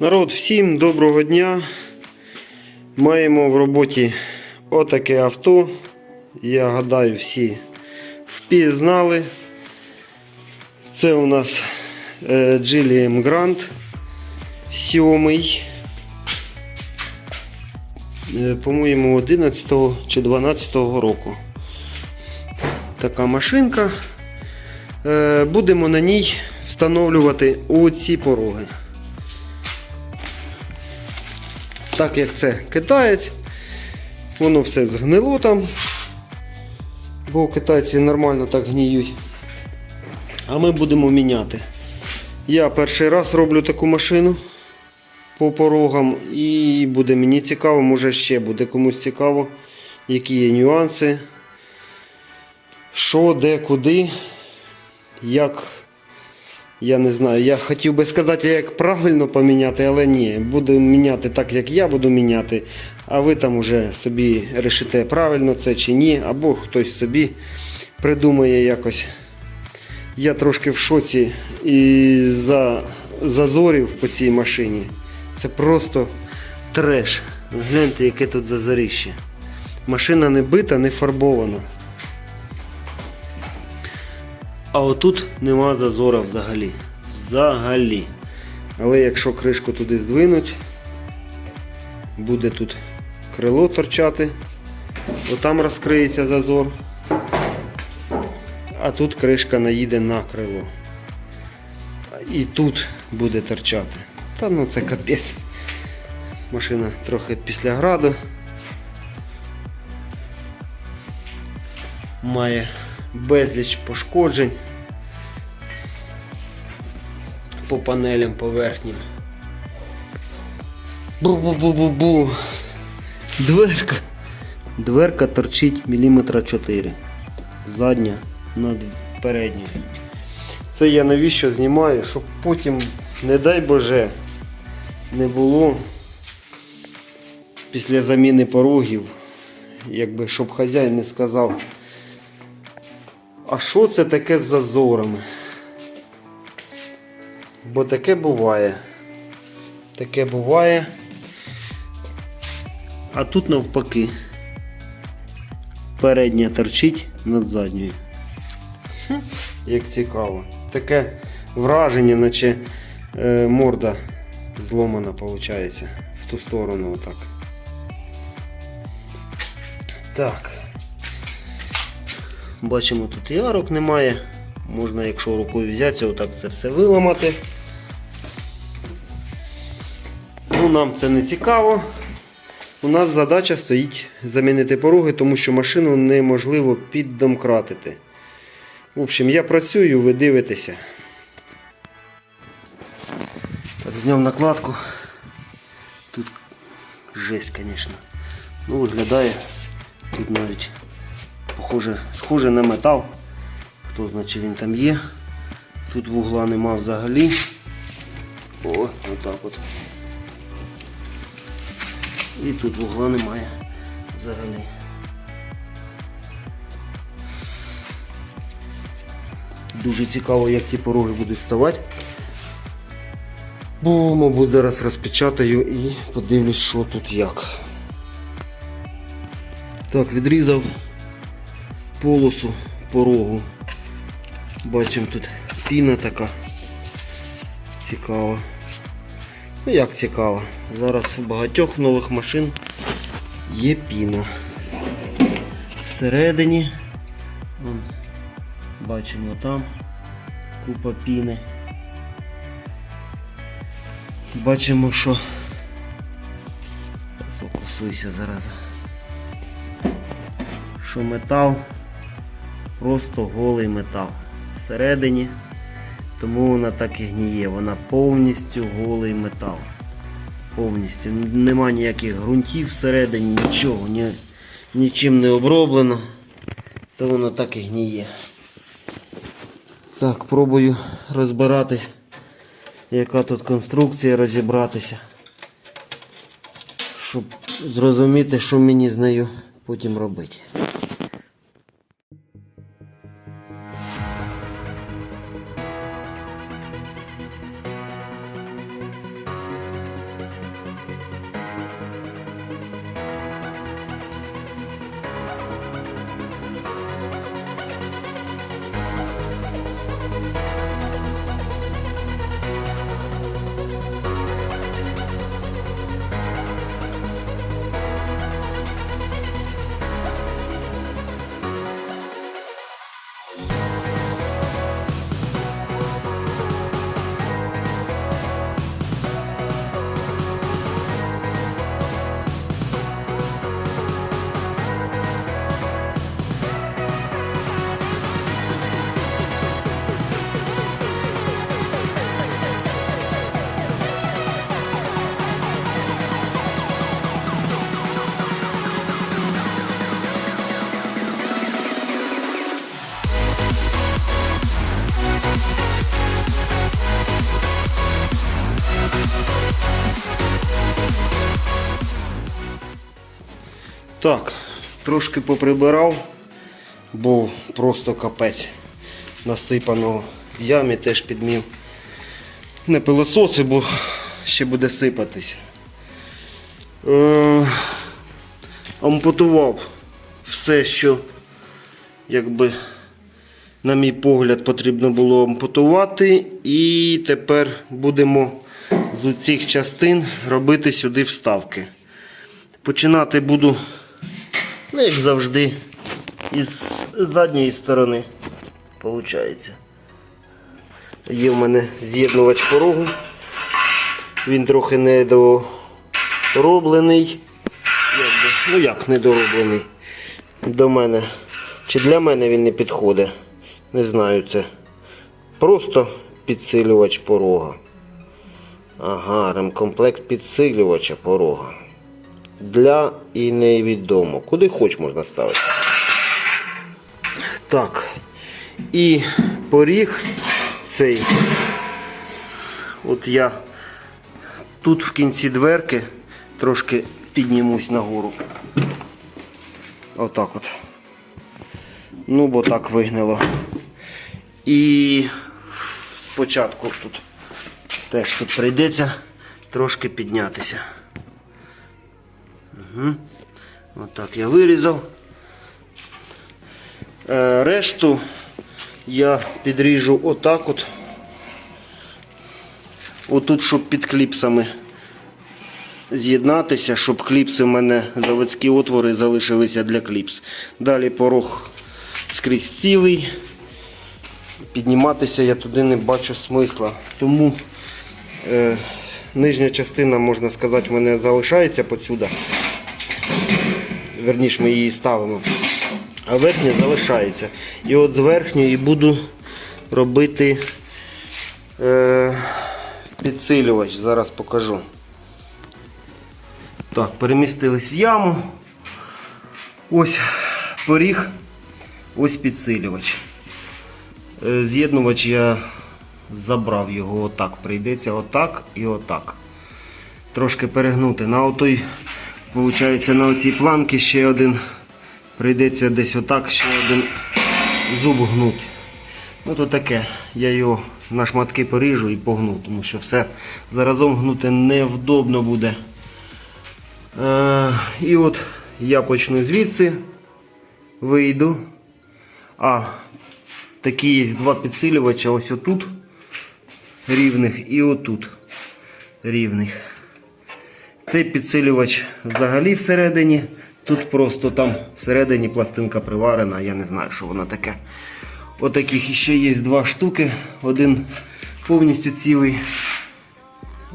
Народ, всім доброго дня. Маємо в роботі отаке авто. Я гадаю, всі впізнали. Це у нас е, Gilliam Grand 7. Е, По-моєму, 11 чи 12 року. Така машинка. Е, Будемо на ній встановлювати оці пороги. Так як це китаєць, воно все згнило там, бо китайці нормально так гніють. А ми будемо міняти. Я перший раз роблю таку машину по порогам і буде мені цікаво, може ще буде комусь цікаво, які є нюанси, що, де, куди, як. Я не знаю, я хотів би сказати, як правильно поміняти, але ні. Буду міняти так, як я буду міняти, а ви там уже собі решите, правильно це чи ні, або хтось собі придумає якось. Я трошки в шоці і за зазорів по цій машині. Це просто треш. Гляньте, яке тут зазоріще. Машина не бита, не фарбована. А отут нема зазора взагалі. Взагалі. Але якщо кришку туди здвинуть, буде тут крило торчати, отам розкриється зазор, а тут кришка наїде на крило. І тут буде торчати. Та ну це капець. Машина трохи після граду. Має безліч пошкоджень по панелям поверхнім. Бу-бу-бу-бу-бу. Дверка. Дверка торчить міліметра 4. Задня над передньою. Це я навіщо знімаю, щоб потім, не дай Боже, не було після заміни порогів, якби щоб хазяїн не сказав. А що це таке з зазорами? Бо таке буває. Таке буває. А тут навпаки. Передня торчить над задньою. Як цікаво. Таке враження, наче е, морда зломана виходить. В ту сторону отак. Так. Бачимо, тут і арок немає. Можна, якщо рукою взятися, отак це все виламати. Ну, Нам це не цікаво. У нас задача стоїть замінити пороги, тому що машину неможливо піддомкратити. В общем, я працюю, ви дивитеся. Так, зняв накладку. Тут жесть, звісно. Ну, виглядає. Тут навіть похоже, схоже на метал. Хто знає, чи він там є. Тут вугла нема взагалі. О, отак от. І тут вугла немає взагалі. Дуже цікаво, як ті пороги будуть вставати. Бо, мабуть, зараз розпечатаю і подивлюсь, що тут як. Так, відрізав полосу порогу. Бачимо тут піна така цікава. Ну як цікава. Зараз у багатьох нових машин є піна. Всередині бачимо там купа піни. Бачимо, що фокусуйся зараз. Що метал просто голий метал всередині, тому вона так і гніє. Вона повністю голий метал. Повністю. Нема ніяких ґрунтів всередині, нічого, ні, нічим не оброблено, то воно так і гніє. Так, пробую розбирати, яка тут конструкція, розібратися, щоб зрозуміти, що мені з нею потім робити. Так, трошки поприбирав, бо просто капець насипаного в ямі теж підмів. Не пилососи, бо ще буде сипатись. Е, ампутував все, що якби, на мій погляд, потрібно було ампутувати. І тепер будемо з цих частин робити сюди вставки. Починати буду, ну, як завжди, із задньої сторони. Получається. Є в мене з'єднувач порогу. Він трохи недороблений. Ну як недороблений? До мене. Чи для мене він не підходить? Не знаю це. Просто підсилювач порога. Ага, ремкомплект підсилювача порога. Для і невідомо. Куди хоч можна ставити. Так. І поріг цей. От я тут в кінці дверки трошки піднімусь нагору. Отак от. Ну, бо так вигнило. І спочатку тут теж тут прийдеться трошки піднятися. Угу. Отак я вирізав. Е, решту я підріжу отак от. Отут, щоб під кліпсами з'єднатися, щоб кліпси в мене заводські отвори залишилися для кліпс. Далі порог скрізь цілий. Підніматися я туди не бачу смисла. Тому е, нижня частина, можна сказати, в мене залишається посюди. Верніше ми її ставимо. А верхня залишається. І от з верхньої буду робити е, підсилювач. Зараз покажу. Так, перемістились в яму. Ось поріг, ось підсилювач. Е, З'єднувач я забрав його отак. Прийдеться отак і отак. Трошки перегнути. На отой, виходить, на оцій планці ще один. Прийдеться десь отак ще один зуб гнуть. Ну то таке. Я його на шматки поріжу і погну, тому що все заразом гнути невдобно буде. Е, і от я почну звідси, вийду. А, такі є два підсилювача ось отут рівних і отут рівних. Цей підсилювач взагалі всередині. Тут просто там всередині пластинка приварена, я не знаю, що воно таке. Отаких іще є два штуки. Один повністю цілий,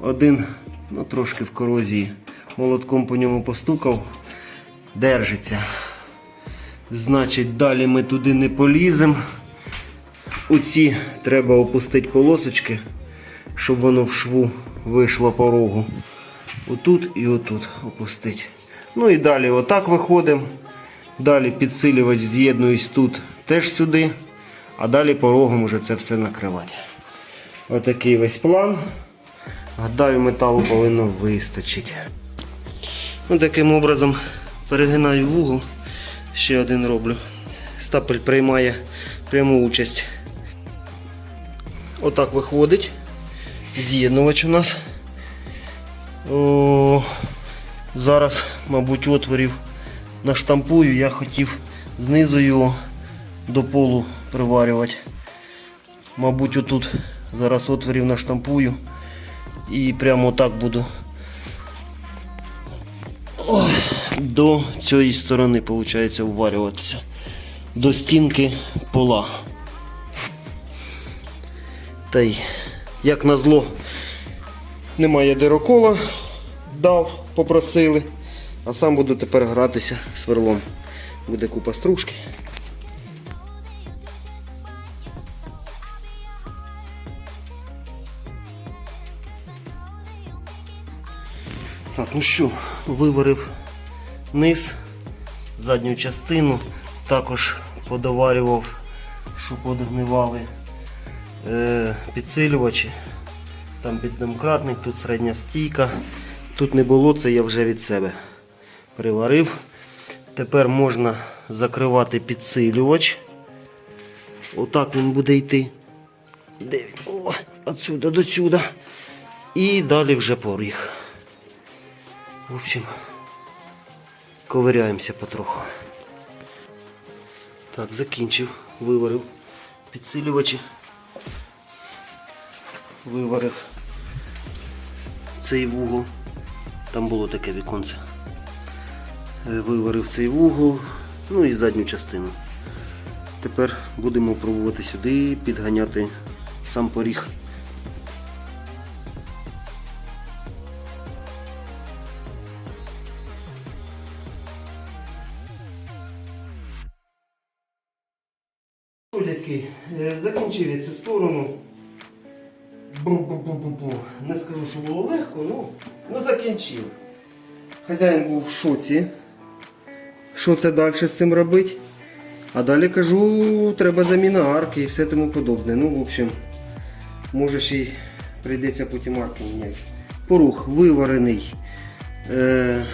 один ну, трошки в корозії. Молотком по ньому постукав, держиться. Значить, далі ми туди не поліземо. Оці треба опустити полосочки, щоб воно в шву вийшло порогу. Отут і отут опустити. Ну і далі отак виходимо. Далі підсилювач з'єднуюсь тут теж сюди. А далі порогом уже це все накривати. Отакий весь план. Гадаю, металу повинно вистачити. Ну, таким образом перегинаю вугол. Ще один роблю. Стапель приймає пряму участь. Отак виходить. З'єднувач у нас. О, зараз, мабуть, отворів наштампую. Я хотів знизу його до полу приварювати. Мабуть, отут зараз отворів наштампую і прямо так буду О, до цієї сторони, виходить, вварюватися. До стінки пола. Та й, як назло, немає дирокола, дав, попросили, а сам буду тепер гратися сверлом. Буде купа стружки. Так, ну що, виварив низ, задню частину, також подоварював, щоб подогнивали е, підсилювачі. Там піддомкратник, тут середня стійка. Тут не було, це я вже від себе приварив. Тепер можна закривати підсилювач. Отак він буде йти. Де він? О, отсюда до сюди. І далі вже поріг. В общем, ковиряємося потроху. Так, закінчив, виварив підсилювачі. Виварив цей вугол. Там було таке віконце. Е, Виварив цей вугол, ну і задню частину. Тепер будемо пробувати сюди підганяти сам поріг. Дядьки, е, закінчив цю сторону. Бу-бу-бу-бу-бу. Не скажу, що було легко, ну, ну закінчив. Хазяїн був в шоці. Що це далі з цим робити? А далі кажу, треба заміна арки і все тому подобне. Ну, в общем, може ще й прийдеться потім арки міняти. Порух виварений. Е,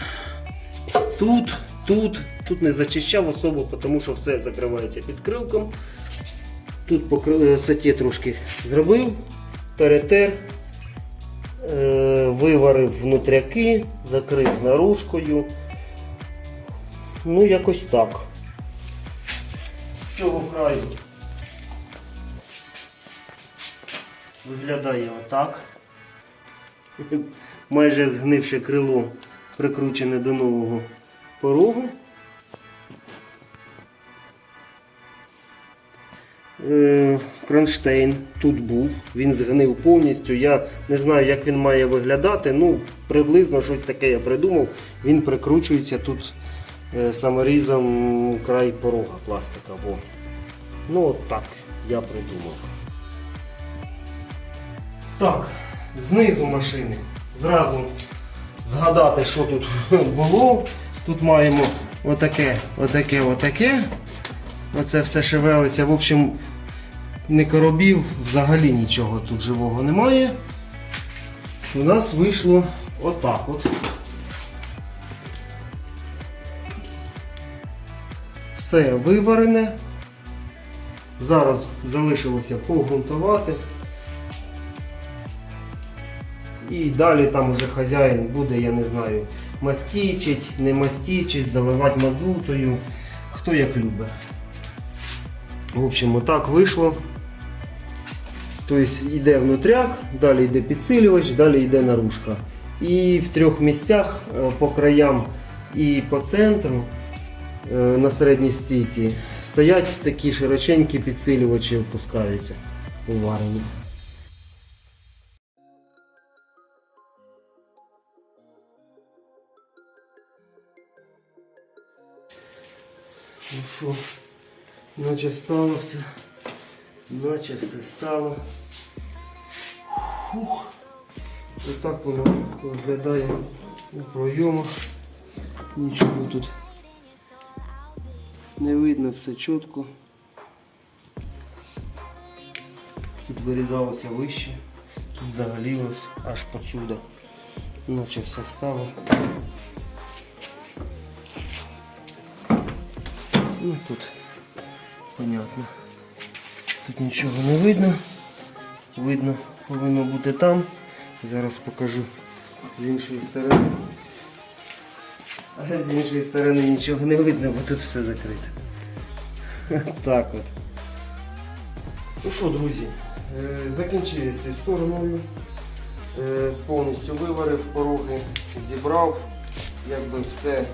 тут, тут, тут не зачищав особо, тому що все закривається під крилком. Тут е, саті трошки зробив, перетер, е, виварив внутряки, закрив наружкою. Ну, якось так. З цього краю виглядає отак. Майже згнивше крило прикручене до нового порогу. Е, Кронштейн тут був, він згнив повністю. Я не знаю, як він має виглядати. Ну, приблизно щось таке я придумав. Він прикручується тут е, саморізом край порога пластика. Во. Ну, так я придумав. Так, знизу машини. Зразу згадати, що тут було. Тут маємо отаке, отаке, отаке. Оце все шевелиться. В общем, не коробів, взагалі нічого тут живого немає. У нас вийшло отак от. Все виварене. Зараз залишилося погрунтувати. І далі там уже хазяїн буде, я не знаю, мастічить, не мастічить, заливати мазутою. Хто як любить. В общем, отак вийшло. Тобто йде внутряк, далі йде підсилювач, далі йде наружка. І в трьох місцях е, по краям і по центру е, на середній стійці стоять такі широченькі підсилювачі впускаються уварені. Ну що, наче стало все, наче все стало. Фух. Ось воно виглядає у пройомах. Нічого тут не видно, все чітко. Тут вирізалося вище, тут взагалі аж посюди. Наче все стало. Ну тут понятно. Тут нічого не видно. Видно, повинно бути там. Зараз покажу з іншої сторони. А з іншої сторони нічого не видно, бо тут все закрите. Так от. Ну що, друзі, е, закінчив я цією стороною. Е, Повністю виварив пороги, зібрав, якби все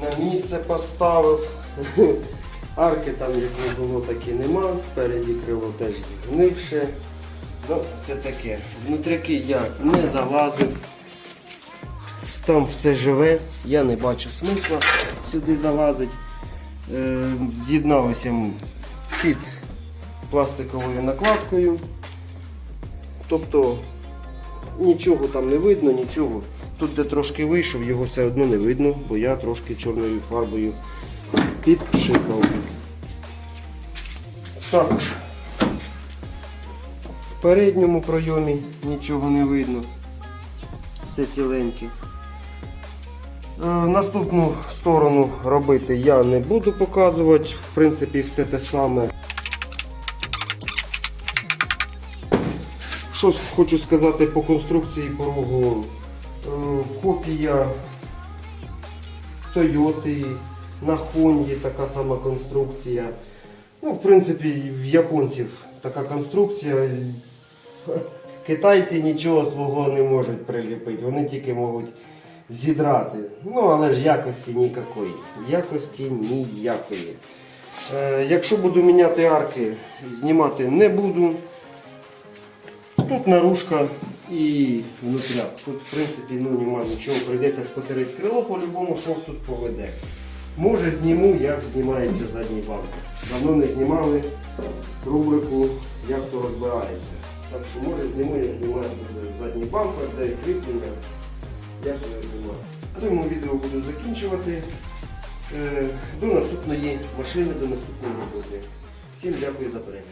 на місце поставив. Арки там як не було, так і нема. Спереді крило теж згнивше. Ну, це таке. Внутряки я не залазив. Там все живе, я не бачу смисла сюди залазити. Е, З'єдналося під пластиковою накладкою. Тобто нічого там не видно, нічого. Тут де трошки вийшов, його все одно не видно, бо я трошки чорною фарбою підпшикав. Також в передньому пройомі нічого не видно. Все ціленьке. Е, Наступну сторону робити я не буду показувати. В принципі, все те саме. Що хочу сказати по конструкції порогу. Е, Копія Toyota, на Honda така сама конструкція. Ну, в принципі, в японців така конструкція. Китайці нічого свого не можуть приліпити, вони тільки можуть зідрати. Ну, але ж якості ніякої. Якості ніякої. Е, якщо буду міняти арки, знімати не буду. Тут наружка і внутряк. Тут, в принципі, ну, немає нічого, прийдеться скотерити крило по-любому, що тут поведе. Може зніму, як знімається задній бампер. Давно не знімали рубрику, як то розбирається. Так що може зніму, як знімається задній бампер, де кріплення, як то знімаю. Цьому відео буду закінчувати. Е, До наступної машини, до наступної роботи. Всім дякую за перегляд.